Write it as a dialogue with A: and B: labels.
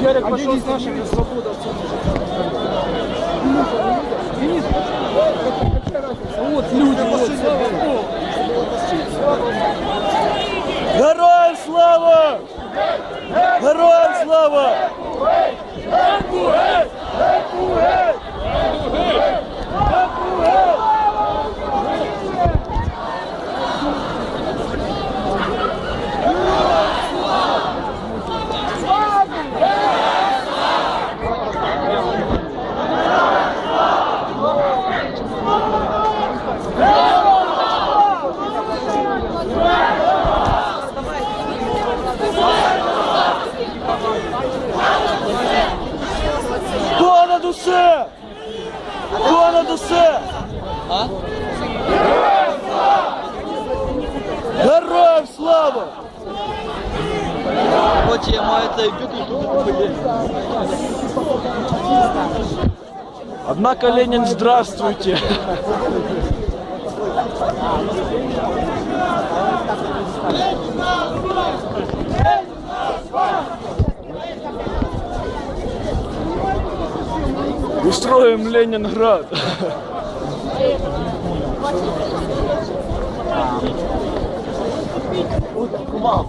A: Ярик пошел с нашими свобода. Вот люди, вот, слава Богу.
B: Героям слава! Героям слава! Понад усе! Понад усе! Героям слава!
C: От я маю цей.
B: Однако Ленин, здравствуйте! Устроим Ленинград!
C: Кумав.